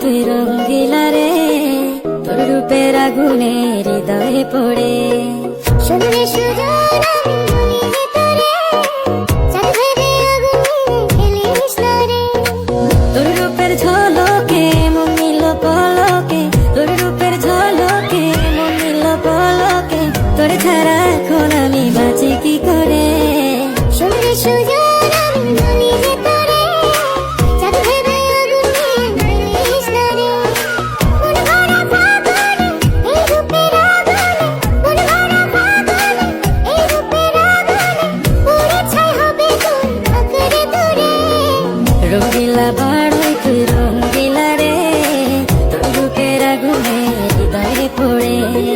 তুই রঙ্গিলা রে তোর রূপের আগুনে হৃদয়ে পড়ে সুন্দরে সুজন তোর রূপের ঝলকে মন নিল পলকে তোর রূপের ঝলকে মন নিল রঙ্গিলা বাড়াই তুই রঙ্গিলা রে তোর বুকের আগুনে হৃদয়ে পড়ে।